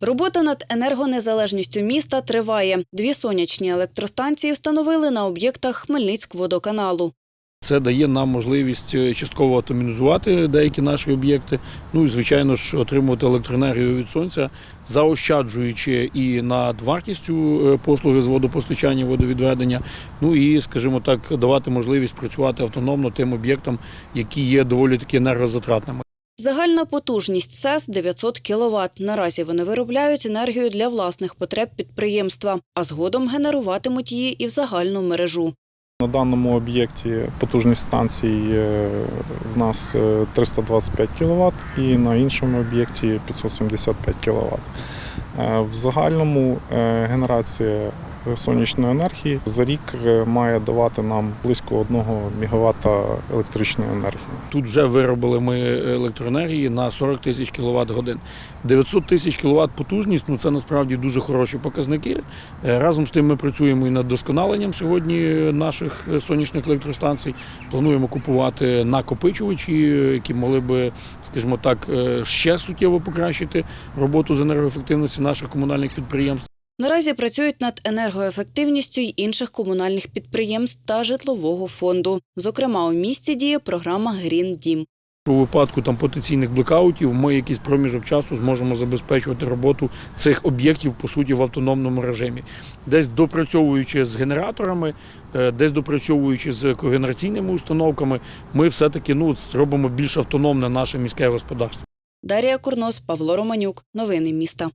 Робота над енергонезалежністю міста триває. Дві сонячні електростанції встановили на об'єктах Хмельницькводоканалу. Це дає нам можливість е, частково атомізувати деякі наші об'єкти. Ну і звичайно ж отримувати електроенергію від сонця, заощаджуючи і над вартістю е, послуги з водопостачання, водовідведення. Ну і, скажімо так, давати можливість працювати автономно тим об'єктам, які є доволі таки енергозатратними. Загальна потужність СЕС 900 кВт. Наразі вони виробляють енергію для власних потреб підприємства, а згодом генеруватимуть її і в загальну мережу. На даному об'єкті потужність станції е, в нас е, 325 кВт і на іншому об'єкті 575 кВт. В загальному е, генерація сонячної енергії за рік е, має давати нам близько 1 МВт електричної енергії. Тут вже виробили ми електроенергії на 40 тисяч кВт годин. 900 тисяч кВт потужність ну це насправді дуже хороші показники. Е, Разом з тим ми працюємо і над досконаленням сьогодні наших сонячних електростанцій. Плануємо купувати накопичувачі, які могли би, скажімо так, е, ще суттєво покращити роботу з енергоефективності наших комунальних підприємств. Наразі працюють над енергоефективністю й інших комунальних підприємств та житлового фонду. Зокрема, у місті діє програма Грін Дім. У випадку там потенційних блекаутів ми якийсь проміжок часу зможемо забезпечувати роботу цих об'єктів по суті в автономному режимі, десь допрацьовуючи з генераторами, е, десь допрацьовуючи з когенераційними установками, ми все-таки ну зробимо більш автономне наше міське господарство. Дарія Курнос, Павло Романюк. Новини міста.